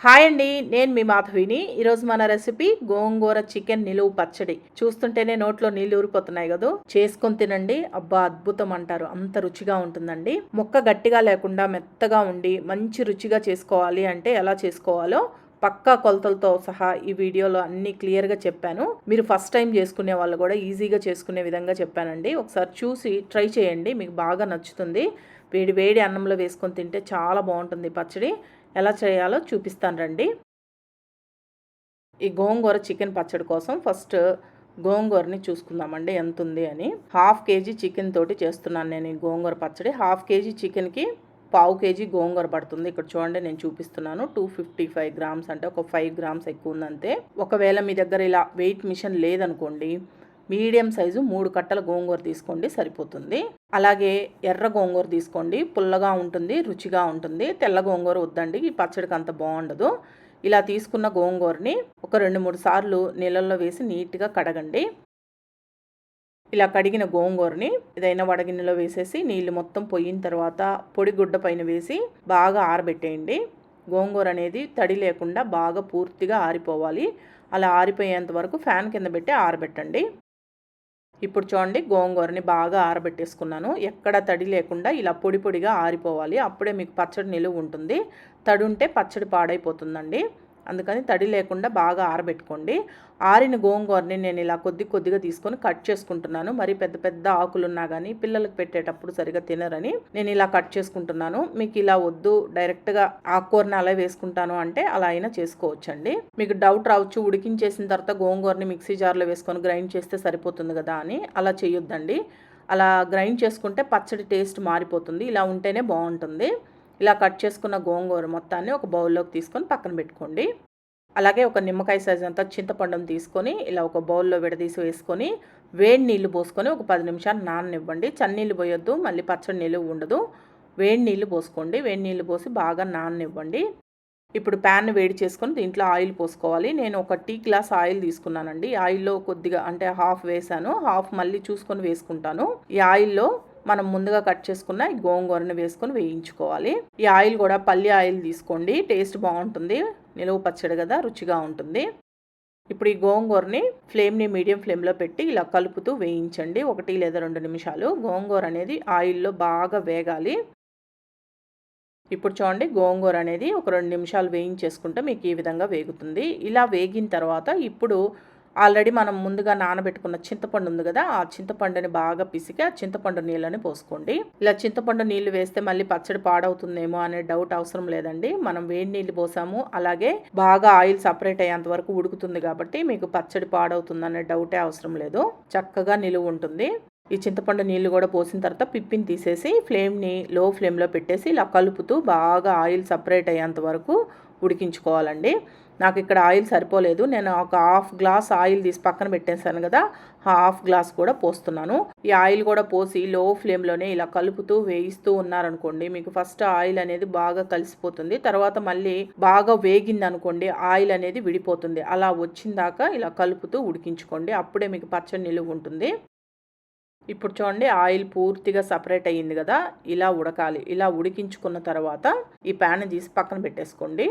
Hi అండి నేను మీ మాధవిని. ఈరోజు మన రెసిపీ గోంగూర చికెన్ నిలువు పచ్చడి. చూస్తుంటేనే నోట్లో నీళ్ళు ఊరిపోతున్నాయి కదా? చేసుకొని తినండి. అబ్బా అద్భుతం అంటారు. అంత రుచిగా ఉంటుందండి. ముక్క గట్టిగా లేకుండా మెత్తగా ఉండి మంచి రుచిగా చేసుకోవాలి అంటే ఎలా చేసుకోవాలో పక్కా కొలతలతో సహా ఈ వీడియోలో అన్ని క్లియర్గా చెప్పాను. మీరు ఫస్ట్ టైం చేసుకునే వాళ్ళు కూడా ఈజీగా చేసుకునే విధంగా చెప్పానండి. ఒకసారి చూసి ట్రై చేయండి. మీకు బాగా నచ్చుతుంది. వేడి వేడి అన్నంలో వేసుకొని తింటే చాలా బాగుంటుంది పచ్చడి. ఎలా చేయాలో చూపిస్తాను రండి. ఈ గోంగూర చికెన్ పచ్చడి కోసం ఫస్ట్ గోంగూరని చూసుకుందామండి ఎంత ఉంది అని. హాఫ్ కేజీ చికెన్ తోటి చేస్తున్నాను నేను ఈ గోంగూర పచ్చడి. హాఫ్ కేజీ చికెన్కి పావు కేజీ గోంగూర పడుతుంది. ఇక్కడ చూడండి నేను చూపిస్తున్నాను. టూ ఫిఫ్టీ ఫైవ్ గ్రామ్స్ అంటే ఒక ఫైవ్ గ్రామ్స్ ఎక్కువ ఉందంతే. ఒకవేళ మీ దగ్గర ఇలా వెయిట్ మిషన్ లేదనుకోండి మీడియం సైజు మూడు కట్టల గోంగూర తీసుకోండి సరిపోతుంది. అలాగే ఎర్ర గోంగూర తీసుకోండి పుల్లగా ఉంటుంది రుచిగా ఉంటుంది. తెల్ల గోంగూర వద్దండి ఈ పచ్చడికి అంత బాగుండదు. ఇలా తీసుకున్న గోంగూరని ఒక రెండు మూడు సార్లు నీళ్ళల్లో వేసి నీట్గా కడగండి. ఇలా కడిగిన గోంగూరని ఏదైనా వడగిన్నెలో వేసేసి నీళ్ళు మొత్తం పొయ్యిన తర్వాత పొడి గుడ్డ పైన వేసి బాగా ఆరబెట్టేయండి. గోంగూర అనేది తడి లేకుండా బాగా పూర్తిగా ఆరిపోవాలి. అలా ఆరిపోయేంత వరకు ఫ్యాన్ కింద పెట్టి ఆరబెట్టండి. ఇప్పుడు చూడండి గోంగూరని బాగా ఆరబెట్టేసుకున్నాను. ఎక్కడ తడి లేకుండా ఇలా పొడి పొడిగా ఆరిపోవాలి. అప్పుడే మీకు పచ్చడి నిలువ ఉంటుంది. తడి ఉంటే పచ్చడి పాడైపోతుందండి. అందుకని తడి లేకుండా బాగా ఆరబెట్టుకోండి. ఆరిన గోంగూరని నేను ఇలా కొద్ది కొద్దిగా తీసుకొని కట్ చేసుకుంటున్నాను. మరి పెద్ద పెద్ద ఆకులున్నా కానీ పిల్లలకు పెట్టేటప్పుడు సరిగా తినరని నేను ఇలా కట్ చేసుకుంటున్నాను. మీకు ఇలా వద్దు డైరెక్ట్గా ఆకుకూరని అలా వేసుకుంటాను అంటే అలా అయినా చేసుకోవచ్చండి. మీకు డౌట్ రావచ్చు ఉడికించేసిన తర్వాత గోంగూరని మిక్సీ జార్లో వేసుకొని గ్రైండ్ చేస్తే సరిపోతుంది కదా అని అలా చేయొద్దండి. అలా గ్రైండ్ చేసుకుంటే పచ్చడి టేస్ట్ మారిపోతుంది. ఇలా ఉంటేనే బాగుంటుంది. ఇలా కట్ చేసుకున్న గోంగూర మొత్తాన్ని ఒక బౌల్లోకి తీసుకొని పక్కన పెట్టుకోండి. అలాగే ఒక నిమ్మకాయ సైజ్ అంతా చింతపండును తీసుకొని ఇలా ఒక బౌల్లో విడదీసి వేసుకొని వేడి నీళ్ళు పోసుకొని ఒక పది నిమిషాలు నాననివ్వండి. చన్నీళ్ళు పోయొద్దు మళ్ళీ పచ్చడి నీళ్ళు ఉండదు. వేడి నీళ్ళు పోసుకోండి. వేడి నీళ్ళు పోసి బాగా నాననివ్వండి. ఇప్పుడు ప్యాన్ వేడి చేసుకొని దీంట్లో ఆయిల్ పోసుకోవాలి. నేను ఒక టీ గ్లాస్ ఆయిల్ తీసుకున్నానండి. ఆయిల్లో కొద్దిగా అంటే హాఫ్ వేసాను. హాఫ్ మళ్ళీ చూసుకొని వేసుకుంటాను. ఈ ఆయిల్లో మనం ముందుగా కట్ చేసుకున్న ఈ గోంగూరని వేసుకొని వేయించుకోవాలి. ఈ ఆయిల్ కూడా పల్లి ఆయిల్ తీసుకోండి. టేస్ట్ బాగుంటుంది. నిలువ పచ్చడి కదా రుచిగా ఉంటుంది. ఇప్పుడు ఈ గోంగూరని ఫ్లేమ్ని మీడియం ఫ్లేమ్లో పెట్టి ఇలా కలుపుతూ వేయించండి. ఒకటి లేదా రెండు నిమిషాలు. గోంగూర అనేది ఆయిల్లో బాగా వేగాలి. ఇప్పుడు చూడండి గోంగూర అనేది ఒక రెండు నిమిషాలు వేయించేసుకుంటే మీకు ఈ విధంగా వేగుతుంది. ఇలా వేగిన తర్వాత ఇప్పుడు ఆల్రెడీ మనం ముందుగా నానబెట్టుకున్న చింతపండు ఉంది కదా ఆ చింతపండుని బాగా పిసికి ఆ చింతపండు నీళ్ళని పోసుకోండి. ఇలా చింతపండు నీళ్ళు వేస్తే మళ్ళీ పచ్చడి పాడవుతుందేమో అనే డౌట్ అవసరం లేదండి. మనం వేడి నీళ్ళు పోసాము అలాగే బాగా ఆయిల్ సపరేట్ అయ్యేంత వరకు ఉడుకుతుంది కాబట్టి మీకు పచ్చడి పాడవుతుందనే డౌటే అవసరం లేదు. చక్కగా నిలువ ఉంటుంది. ఈ చింతపండు నీళ్ళు కూడా పోసిన తర్వాత పిప్పిని తీసేసి ఫ్లేమ్ని లో ఫ్లేమ్లో పెట్టేసి ఇలా కలుపుతూ బాగా ఆయిల్ సపరేట్ అయ్యేంత వరకు ఉడికించుకోవాలండి. నాకు ఇక్కడ ఆయిల్ సరిపోలేదు. నేను ఒక హాఫ్ గ్లాస్ ఆయిల్ తీసి పక్కన పెట్టేశాను కదా హాఫ్ గ్లాస్ కూడా పోస్తున్నాను. ఈ ఆయిల్ కూడా పోసి లో ఫ్లేమ్లోనే ఇలా కలుపుతూ వేయిస్తూ ఉన్నారనుకోండి మీకు ఫస్ట్ ఆయిల్ అనేది బాగా కలిసిపోతుంది. తర్వాత మళ్ళీ బాగా వేగింది అనుకోండి ఆయిల్ అనేది విడిపోతుంది. అలా వచ్చిందాక ఇలా కలుపుతూ ఉడికించుకోండి. అప్పుడే మీకు పచ్చడి నిలువ ఉంటుంది. ఇప్పుడు చూడండి ఆయిల్ పూర్తిగా సపరేట్ అయ్యింది కదా ఇలా ఉడకాలి. ఇలా ఉడికించుకున్న తర్వాత ఈ ప్యాన్ తీసి పక్కన పెట్టేసుకోండి.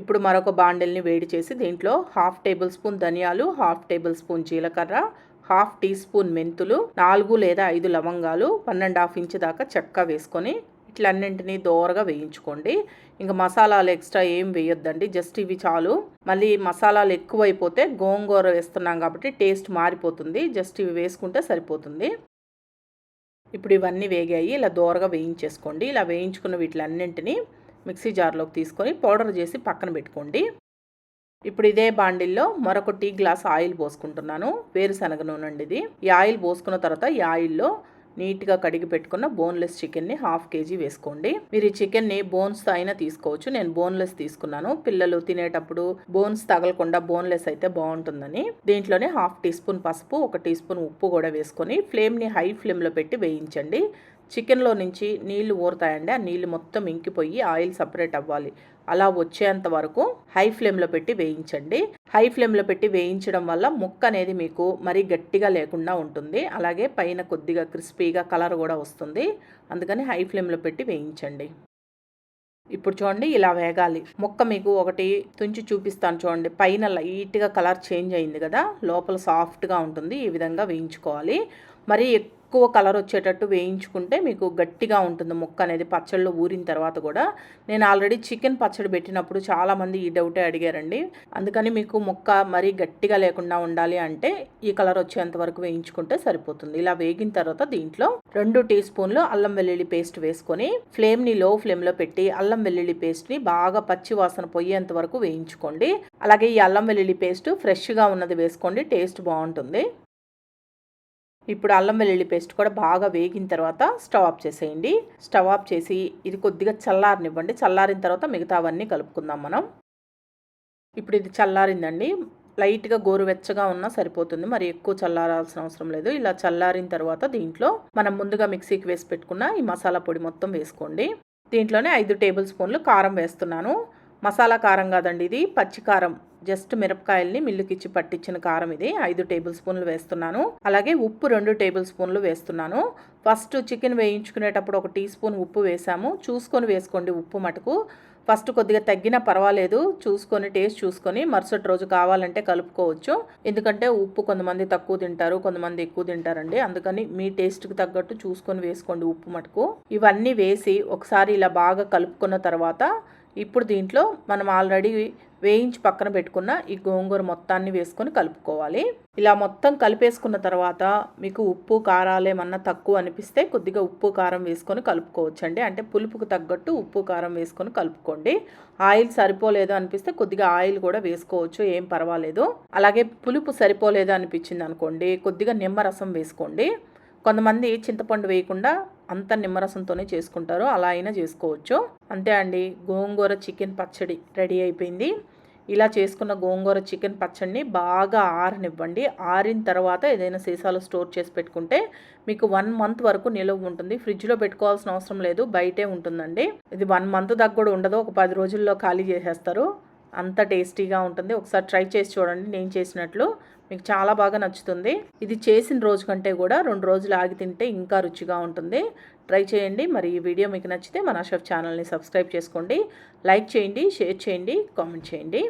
ఇప్పుడు మరొక బాండిల్ని వేడి చేసి దీంట్లో హాఫ్ టేబుల్ స్పూన్ ధనియాలు హాఫ్ టేబుల్ స్పూన్ జీలకర్ర హాఫ్ టీ స్పూన్ మెంతులు నాలుగు లేదా ఐదు లవంగాలు వన్ అండ్ హాఫ్ ఇంచ్ దాకా చెక్క వేసుకొని ఇట్లన్నింటినీ దోరగా వేయించుకోండి. ఇంకా మసాలాలు ఎక్స్ట్రా ఏం వేయొద్దండి జస్ట్ ఇవి చాలు. మళ్ళీ మసాలాలు ఎక్కువైపోతే గోంగూర వేస్తున్నాం కాబట్టి టేస్ట్ మారిపోతుంది జస్ట్ ఇవి వేసుకుంటే సరిపోతుంది. ఇప్పుడు ఇవన్నీ వేగాయి ఇలా దోరగా వేయించేసుకోండి. ఇలా వేయించుకున్న వీటిలన్నింటినీ మిక్సీ జార్లోకి తీసుకొని పౌడర్ చేసి పక్కన పెట్టుకోండి. ఇప్పుడు ఇదే బాండిల్లో మరొక టీ గ్లాస్ ఆయిల్ పోసుకుంటున్నాను. వేరుశనగ నూనె ఇది. ఈ ఆయిల్ పోసుకున్న తర్వాత ఈ ఆయిల్లో నీట్గా కడిగి పెట్టుకున్న బోన్లెస్ చికెన్ని హాఫ్ కేజీ వేసుకోండి. మీరు ఈ చికెన్ని బోన్స్తో అయినా తీసుకోవచ్చు. నేను బోన్లెస్ తీసుకున్నాను. పిల్లలు తినేటప్పుడు బోన్స్ తగలకుండా బోన్లెస్ అయితే బాగుంటుందని. దీంట్లోనే హాఫ్ టీ స్పూన్ పసుపు ఒక టీ స్పూన్ ఉప్పు కూడా వేసుకొని ఫ్లేమ్ని హై ఫ్లేమ్లో పెట్టి వేయించండి. చికెన్లో నుంచి నీళ్ళు ఊరుతాయండి. ఆ నీళ్ళు మొత్తం ఇంకిపోయి ఆయిల్ సపరేట్ అవ్వాలి. అలా వచ్చేంత వరకు హై ఫ్లేమ్లో పెట్టి వేయించండి. హై ఫ్లేమ్లో పెట్టి వేయించడం వల్ల ముక్క అనేది మీకు మరీ గట్టిగా లేకుండా ఉంటుంది. అలాగే పైన కొద్దిగా క్రిస్పీగా కలర్ కూడా వస్తుంది. అందుకని హై ఫ్లేమ్లో పెట్టి వేయించండి. ఇప్పుడు చూడండి ఇలా వేగాలి. ముక్క మీకు ఒకటి తుంచి చూపిస్తాను చూడండి. పైన లైట్గా కలర్ చేంజ్ అయింది కదా లోపల సాఫ్ట్గా ఉంటుంది. ఈ విధంగా వేయించుకోవాలి. మరి ఎక్కువ కలర్ వచ్చేటట్టు వేయించుకుంటే మీకు గట్టిగా ఉంటుంది. ముక్క అనేది పచ్చళ్ళు ఊరిన తర్వాత కూడా. నేను ఆల్రెడీ చికెన్ పచ్చడి పెట్టినప్పుడు చాలామంది ఈ డౌటే అడిగారండి. అందుకని మీకు ముక్క మరీ గట్టిగా లేకుండా ఉండాలి అంటే ఈ కలర్ వచ్చేంత వరకు వేయించుకుంటే సరిపోతుంది. ఇలా వేగిన తర్వాత దీంట్లో రెండు టీ స్పూన్లు అల్లం వెల్లుల్లి పేస్ట్ వేసుకొని ఫ్లేమ్ని లో ఫ్లేమ్లో పెట్టి అల్లం వెల్లుల్లి పేస్ట్ని బాగా పచ్చి వాసన పోయేంత వరకు వేయించుకోండి. అలాగే ఈ అల్లం వెల్లుల్లి పేస్ట్ ఫ్రెష్గా ఉన్నది వేసుకోండి. టేస్ట్ బాగుంటుంది. ఇప్పుడు అల్లం వెల్లుల్లి పేస్ట్ కూడా బాగా వేగిన తర్వాత స్టవ్ ఆఫ్ చేసేయండి. స్టవ్ ఆఫ్ చేసి ఇది కొద్దిగా చల్లారనివ్వండి. చల్లారిన తర్వాత మిగతా అవన్నీ కలుపుకుందాం మనం. ఇప్పుడు ఇది చల్లారిందండి. లైట్గా గోరువెచ్చగా ఉన్నా సరిపోతుంది. మరి ఎక్కువ చల్లారాల్సిన అవసరం లేదు. ఇలా చల్లారిన తర్వాత దీంట్లో మనం ముందుగా మిక్సీకి వేసి పెట్టుకున్న ఈ మసాలా పొడి మొత్తం వేసుకోండి. దీంట్లోనే ఐదు టేబుల్ స్పూన్లు కారం వేస్తున్నాను. మసాలా కారం కాదండి ఇది. పచ్చి కారం జస్ట్ మిరపకాయల్ని మిల్లుకిచ్చి పట్టించిన కారం ఇది. ఐదు టేబుల్ స్పూన్లు వేస్తున్నాను. అలాగే ఉప్పు రెండు టేబుల్ స్పూన్లు వేస్తున్నాను. ఫస్ట్ చికెన్ వేయించుకునేటప్పుడు ఒక టీ స్పూన్ ఉప్పు వేసాము. చూసుకొని వేసుకోండి ఉప్పు మటుకు. ఫస్ట్ కొద్దిగా తగ్గినా పర్వాలేదు. చూసుకొని టేస్ట్ చూసుకొని మరుసటి రోజు కావాలంటే కలుపుకోవచ్చు. ఎందుకంటే ఉప్పు కొంతమంది తక్కువ తింటారు కొంతమంది ఎక్కువ తింటారండి. అందుకని మీ టేస్ట్కి తగ్గట్టు చూసుకొని వేసుకోండి ఉప్పు మటుకు. ఇవన్నీ వేసి ఒకసారి ఇలా బాగా కలుపుకున్న తర్వాత ఇప్పుడు దీంట్లో మనం ఆల్రెడీ వేయించి పక్కన పెట్టుకున్న ఈ గోంగూర మొత్తాన్ని వేసుకొని కలుపుకోవాలి. ఇలా మొత్తం కలిపేసుకున్న తర్వాత మీకు ఉప్పు కారాలు ఏమన్నా తక్కువ అనిపిస్తే కొద్దిగా ఉప్పు కారం వేసుకొని కలుపుకోవచ్చండి. అంటే పులుపుకు తగ్గట్టు ఉప్పు కారం వేసుకొని కలుపుకోండి. ఆయిల్ సరిపోలేదు అనిపిస్తే కొద్దిగా ఆయిల్ కూడా వేసుకోవచ్చు ఏం పర్వాలేదు. అలాగే పులుపు సరిపోలేదు అనిపించింది అనుకోండి కొద్దిగా నిమ్మరసం వేసుకోండి. కొంతమంది చింతపండు వేయకుండా అంత నిమ్మరసంతోనే చేసుకుంటారు అలా అయినా చేసుకోవచ్చు. అంతే అండి గోంగూర చికెన్ పచ్చడి రెడీ అయిపోయింది. ఇలా చేసుకున్న గోంగూర చికెన్ పచ్చడిని బాగా ఆరనివ్వండి. ఆరిన తర్వాత ఏదైనా సీసాలో స్టోర్ చేసి పెట్టుకుంటే మీకు వన్ మంత్ వరకు నిలువ ఉంటుంది. ఫ్రిడ్జ్లో పెట్టుకోవాల్సిన అవసరం లేదు. బయటే ఉంటుందండి. ఇది వన్ మంత్ దాకా కూడా ఉండదు. ఒక పది రోజుల్లో ఖాళీ చేసేస్తారు. అంత టేస్టీగా ఉంటుంది. ఒకసారి ట్రై చేసి చూడండి. నేను చేసినట్లు మీకు చాలా బాగా నచ్చుతుంది. ఇది చేసిన రోజు కంటే కూడా రెండు రోజులు ఆగి తింటే ఇంకా రుచిగా ఉంటుంది. ట్రై చేయండి. మరి ఈ వీడియో మీకు నచ్చితే మన షెఫ్ ఛానల్ని సబ్స్క్రైబ్ చేసుకోండి. లైక్ చేయండి షేర్ చేయండి కామెంట్ చేయండి.